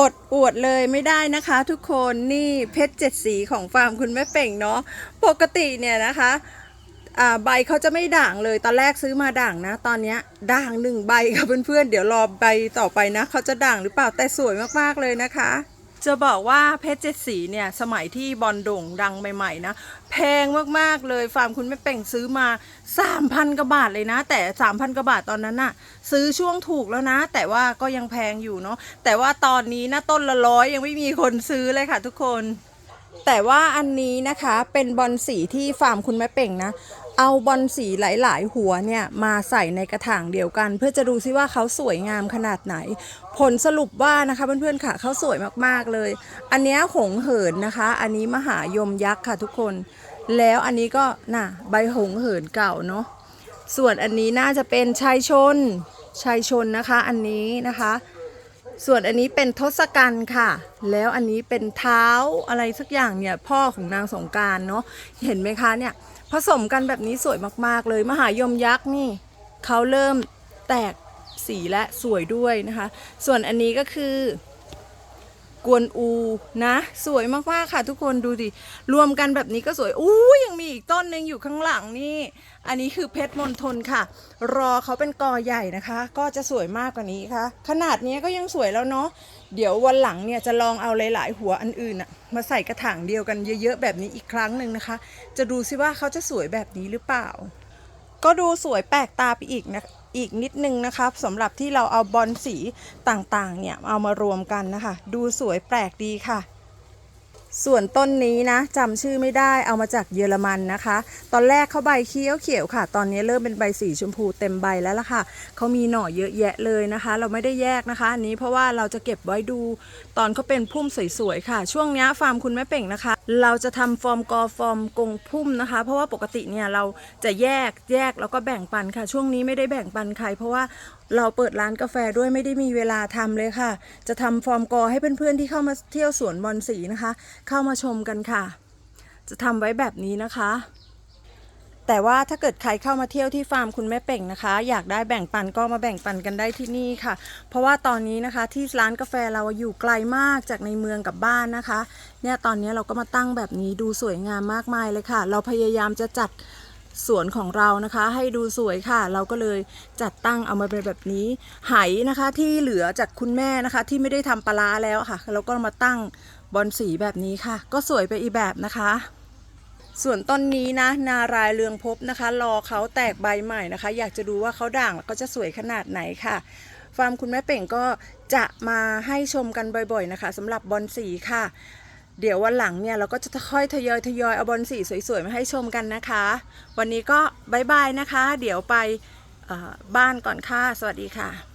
อดอวดเลยไม่ได้นะคะ ทุกคนนี่เพชรเจ็ดสีของฟาร์มคุณแม่เป่งเนาะปกติเนี่ยนะคะใบเขาจะไม่ด่างเลยตอนแรกซื้อมาด่างนะ ตอนนี้ด่างหนึ่งใบค่ะเพื่อนๆเดี๋ยวรอใบต่อไปนะเขาจะด่างหรือเปล่าแต่สวยมากๆเลยนะคะ จะบอกว่าเพชรเจ็ดสีเนี่ยสมัยที่บอลโด่งดังใหม่ๆนะแพงมากๆเลยฟาร์มคุณแม่เป่งซื้อมา 3,000กว่าบาทเลยนะ แต่ 3,000กว่าบาทตอนนั้นน่ะ ซื้อช่วงถูกแล้วนะ แต่ว่าก็ยังแพงอยู่เนาะแต่ว่าตอนนี้นะต้นละร้อยยังไม่มีคนซื้อเลยค่ะทุกคน แต่ว่าอันนี้นะคะเป็นบอลสีที่ฟาร์มคุณแม่เป่งนะ เอาบอลสีหลาย ๆ หัวเนี่ยมาใส่ในกระถางเดียวกัน เพื่อจะดูซิว่าเขาสวยงามขนาดไหน ผลสรุปว่านะคะเพื่อนๆค่ะเขาสวยมากๆเลย อันนี้หงเหินนะคะ อันนี้มหายมยักษ์ค่ะทุกคน แล้วอันนี้ก็น่ะใบหงเหินเก่าเนาะส่วนอันนี้น่าจะเป็นชายชนชายชนนะคะ อันนี้นะคะ ส่วนอันนี้เป็นทศกัณฐ์ค่ะ แล้วอันนี้เป็นเท้าอะไรสักอย่างเนี่ยพ่อของนางสงการเนาะเห็นไหมคะเนี่ยผสมกันแบบนี้สวยมาก ๆ เลยมหายมยักษ์นี่เขาเริ่มแตกสีและสวยด้วยนะคะ ส่วนอันนี้ก็คือ กวนอูนะ สวยมากๆค่ะทุกคนดูดิ รวมกันแบบนี้ก็สวยอู้ยังมีอีกต้นหนึ่งอยู่ข้างหลังนี่ อันนี้คือเพชรมณฑลค่ะ รอเขาเป็นกอใหญ่นะคะ ก็จะสวยมากกว่านี้ค่ะ ขนาดนี้ก็ยังสวยแล้วเนาะเดี๋ยววันหลังเนี่ยจะลองเอาหลาย ๆ หัวอันอื่นอะมาใส่กระถางเดียวกันเยอะ ๆ แบบนี้อีกครั้งหนึ่งนะคะ จะดูซิว่าเขาจะสวยแบบนี้หรือเปล่า ก็ดูสวยแปลกตาไปอีกนะ อีกนิดนึงนะคะสำหรับที่เราเอาบอลสีต่างๆเนี่ยเอามารวมกันนะคะ ดูสวยแปลกดีค่ะ ส่วนต้นนี้นะจำชื่อไม่ได้เอามาจากเยอรมันนะคะ ตอนแรกเขาใบเขียวเขียวค่ะ ตอนนี้เริ่มเป็นใบสีชมพูเต็มใบแล้วล่ะค่ะเขามีหน่อเยอะแยะเลยนะคะ เราไม่ได้แยกนะคะอันนี้เพราะว่าเราจะเก็บไว้ดู ตอนเขาเป็นพุ่มสวยๆค่ะ ช่วงนี้ฟาร์มคุณแม่เป่งนะคะ เราจะทำฟอร์มกอฟอร์มกงพุ่มนะคะ เพราะว่าปกติเนี่ยเราจะแยกแยกแล้วก็แบ่งปันค่ะ ช่วงนี้ไม่ได้แบ่งปันใคร เพราะว่าเราเปิดร้านกาแฟด้วยไม่ได้มีเวลาทำเลยค่ะ จะทำฟอร์มกอให้เพื่อนๆที่เข้ามาเที่ยวสวนบอลสีนะคะ เข้ามาชมกันค่ะ จะทำไว้แบบนี้นะคะ แต่ว่าถ้าเกิดใครเข้ามาเที่ยวที่ฟาร์มคุณแม่เป่งนะคะ อยากได้แบ่งปันก็มาแบ่งปันกันได้ที่นี่ค่ะ เพราะว่าตอนนี้นะคะที่ร้านกาแฟเราอยู่ไกลมากจากในเมืองกับบ้านนะคะ เนี่ยตอนนี้เราก็มาตั้งแบบนี้ดูสวยงามมากมายเลยค่ะ เราพยายามจะจัดสวนของเรานะคะ ให้ดูสวยค่ะ เราก็เลยจัดตั้งเอามาเป็นแบบนี้ไหนะคะที่เหลือจากคุณแม่นะคะ ที่ไม่ได้ทำปลาร้าแล้วค่ะ เราก็มาตั้งบอลสีแบบนี้ค่ะ ก็สวยไปอีกแบบนะคะ ส่วนต้นนี้นะ นารายเรืองพบนะคะ รอเขาแตกใบใหม่นะคะ อยากจะดูว่าเขาด่างแล้วก็จะสวยขนาดไหนค่ะ ฟาร์มคุณแม่เป่งก็จะมาให้ชมกันบ่อยๆนะคะสำหรับบอลสีค่ะ เดี๋ยววันหลังเนี่ยเราก็จะค่อยทยอยทยอยเอาบอลสีสวยๆมาให้ชมกันนะคะ วันนี้ก็บายบายนะคะ เดี๋ยวไปบ้านก่อนค่ะ สวัสดีค่ะ